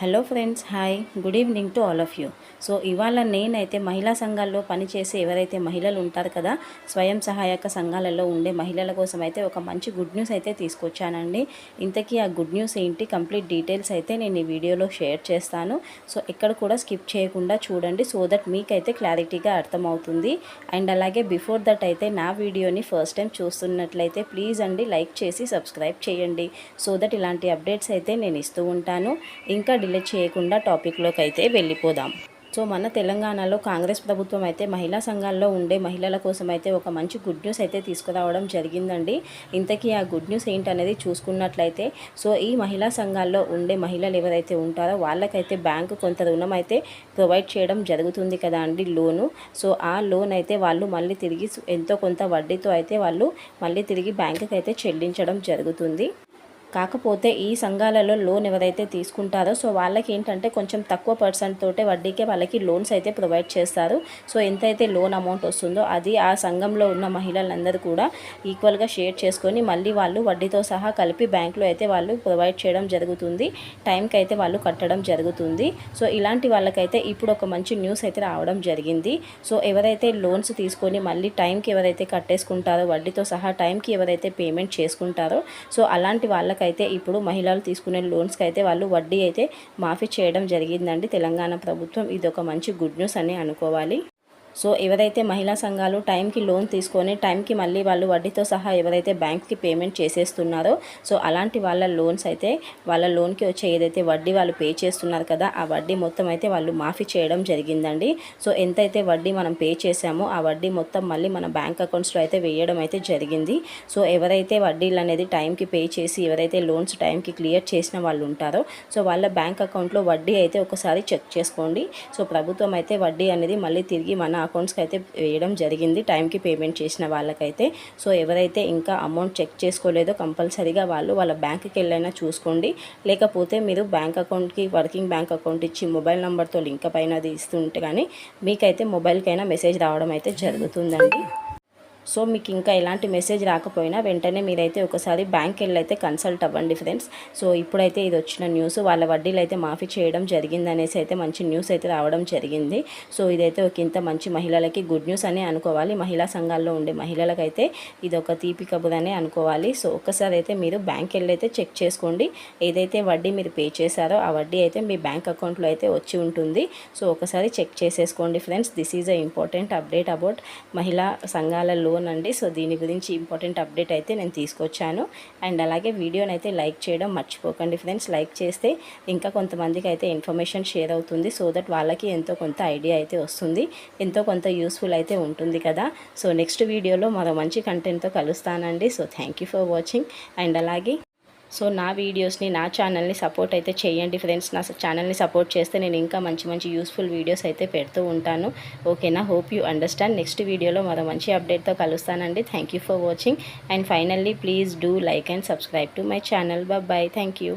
Hello friends hi good evening to all of you so ఇవాళ నేనైతే మహిళా సంఘాల్లో పనిచేసే ఎవరైతే మహిళలు ఉంటారు కదా స్వయం సహాయక సంఘాలలో ఉండే మహిళల కోసం అయితే ఒక మంచి గుడ్ న్యూస్ అయితే తీసుకొచ్చానండి. ఇంతకీ ఆ గుడ్ న్యూస్ ఏంటి కంప్లీట్ డీటెయిల్స్ అయితే నేను ఈ వీడియోలో షేర్ చేస్తాను. సో ఎక్కడ కూడా స్కిప్ చేయకుండా చూడండి సో దట్ మీకైతే క్లారిటీగా అర్థమవుతుంది. అండ్ అలాగే బిఫోర్ దట్ అయితే నా వీడియోని ఫస్ట్ టైం చూస్తున్నట్లయితే ప్లీజ్ అండి లైక్ చేసి సబ్స్క్రైబ్ చేయండి. సో దట్ ఇలాంటి అప్డేట్స్ అయితే నేను ఇస్తూ ఉంటాను. ఇంకా డిలే చేయకుండా టాపిక్లోకి అయితే వెళ్ళిపోదాం. సో మన తెలంగాణలో కాంగ్రెస్ ప్రభుత్వం అయితే మహిళా సంఘాల్లో ఉండే మహిళల కోసం అయితే ఒక మంచి గుడ్ న్యూస్ అయితే తీసుకురావడం జరిగిందండి. ఇంతకీ ఆ గుడ్ న్యూస్ ఏంటనేది చూసుకున్నట్లయితే సో ఈ మహిళా సంఘాల్లో ఉండే మహిళలు ఎవరైతే ఉంటారో వాళ్ళకైతే బ్యాంకు కొంత రుణం అయితే ప్రొవైడ్ చేయడం జరుగుతుంది కదా అండి లోను. సో ఆ లోన్ అయితే వాళ్ళు మళ్ళీ తిరిగి ఎంతో కొంత వడ్డీతో అయితే వాళ్ళు మళ్ళీ తిరిగి బ్యాంకుకి అయితే చెల్లించడం జరుగుతుంది. కాకపోతే ఈ సంఘాలలో లోన్ ఎవరైతే తీసుకుంటారో సో వాళ్ళకి ఏంటంటే కొంచెం తక్కువ పర్సెంట్ తోటే వడ్డీకే వాళ్ళకి లోన్స్ అయితే ప్రొవైడ్ చేస్తారు. సో ఎంతైతే లోన్ అమౌంట్ వస్తుందో అది ఆ సంఘంలో ఉన్న మహిళలందరూ కూడా ఈక్వల్గా షేర్ చేసుకొని మళ్ళీ వాళ్ళు వడ్డీతో సహా కలిపి బ్యాంకులో అయితే వాళ్ళు ప్రొవైడ్ చేయడం జరుగుతుంది. టైంకి అయితే వాళ్ళు కట్టడం జరుగుతుంది. సో ఇలాంటి వాళ్ళకైతే ఇప్పుడు ఒక మంచి న్యూస్ అయితే రావడం జరిగింది. సో ఎవరైతే లోన్స్ తీసుకొని మళ్ళీ టైంకి ఎవరైతే కట్టేసుకుంటారో వడ్డీతో సహా టైంకి ఎవరైతే పేమెంట్ చేసుకుంటారో సో అలాంటి వాళ్ళకైతే అయితే ఇప్పుడు మహిళలు తీసుకునే లోన్స్కి అయితే వాళ్ళు వడ్డీ అయితే మాఫీ చేయడం జరిగిందండి తెలంగాణ ప్రభుత్వం. ఇది ఒక మంచి గుడ్ న్యూస్ అని అనుకోవాలి. సో ఎవరైతే మహిళా సంఘాలు టైంకి లోన్ తీసుకొని టైంకి మళ్ళీ వాళ్ళు వడ్డీతో సహా ఎవరైతే బ్యాంక్కి పేమెంట్ చేసేస్తున్నారో సో అలాంటి వాళ్ళ లోన్స్ అయితే వాళ్ళ లోన్కి వచ్చే ఏదైతే వడ్డీ వాళ్ళు పే చేస్తున్నారు కదా ఆ వడ్డీ మొత్తం అయితే వాళ్ళు మాఫీ చేయడం జరిగిందండి. సో ఎంతైతే వడ్డీ మనం పే చేసామో ఆ వడ్డీ మొత్తం మళ్ళీ మన బ్యాంక్ అకౌంట్స్లో అయితే వేయడం అయితే జరిగింది. సో ఎవరైతే వడ్డీలు అనేది టైంకి పే చేసి ఎవరైతే లోన్స్ టైంకి క్లియర్ చేసిన వాళ్ళు ఉంటారో సో వాళ్ళ బ్యాంక్ అకౌంట్లో వడ్డీ అయితే ఒకసారి చెక్ చేసుకోండి. సో ప్రభుత్వం అయితే వడ్డీ అనేది మళ్ళీ తిరిగి మన అకౌంట్స్కి అయితే వేయడం జరిగింది. టైంకి పేమెంట్ చేసిన వాళ్ళకైతే. సో ఎవరైతే ఇంకా అమౌంట్ చెక్ చేసుకోలేదో కంపల్సరీగా వాళ్ళు వాళ్ళ బ్యాంక్కి వెళ్ళైనా చూసుకోండి. లేకపోతే మీరు బ్యాంక్ అకౌంట్కి వర్కింగ్ బ్యాంక్ అకౌంట్ ఇచ్చి మొబైల్ నెంబర్తో లింక్ పైన అది ఇస్తుంటే కానీ మీకైతే మొబైల్కైనా మెసేజ్ రావడం అయితే జరుగుతుందండి. సో మీకు ఇంకా ఎలాంటి మెసేజ్ రాకపోయినా వెంటనే మీరైతే ఒకసారి బ్యాంక్ వెళ్ళి అయితే కన్సల్ట్ అవ్వండి ఫ్రెండ్స్. సో ఇప్పుడైతే ఇది వచ్చిన న్యూస్ వాళ్ళ వడ్డీలు అయితే మాఫీ చేయడం జరిగింది అనేసి అయితే మంచి న్యూస్ అయితే రావడం జరిగింది. సో ఇదైతే ఒక ఇంత మంచి మహిళలకి గుడ్ న్యూస్ అని అనుకోవాలి. మహిళా సంఘాల్లో ఉండే మహిళలకైతే ఇది ఒక తీపి కబుదనే అనుకోవాలి. సో ఒకసారి అయితే మీరు బ్యాంక్ వెళ్ళి అయితే చెక్ చేసుకోండి. ఏదైతే వడ్డీ మీరు పే చేశారో ఆ వడ్డీ అయితే మీ బ్యాంక్ అకౌంట్లో అయితే వచ్చి ఉంటుంది. సో ఒకసారి చెక్ చేసేసుకోండి friends. This is a important update about మహిళా సంఘాల లోన్ అండి. సో దీని గురించి ఇంపార్టెంట్ అప్డేట్ అయితే నేను తీసుకొచ్చాను. అండ్ అలాగే వీడియోని అయితే లైక్ చేయడం మర్చిపోకండి ఫ్రెండ్స్. లైక్ చేస్తే ఇంకా కొంతమందికి అయితే ఇన్ఫర్మేషన్ షేర్ అవుతుంది. సో దట్ వాళ్ళకి ఎంతో కొంత ఐడియా అయితే వస్తుంది. ఎంతో కొంత యూస్ఫుల్ అయితే ఉంటుంది కదా. సో నెక్స్ట్ వీడియోలో మరో మంచి కంటెంట్తో కలుస్తానండి. So thank you for watching. And అలాగే సో నా వీడియోస్ని నా ఛానల్ని సపోర్ట్ అయితే చేయండి ఫ్రెండ్స్. నా ఛానల్ని సపోర్ట్ చేస్తే నేను ఇంకా మంచి మంచి యూస్ఫుల్ వీడియోస్ అయితే పెడుతూ ఉంటాను. ఓకేనా? Hope you understand. నెక్స్ట్ వీడియోలో మరో మంచి అప్డేట్తో కలుస్తానండి. Thank you for watching. And finally please do like and subscribe to my channel. Bye thank you.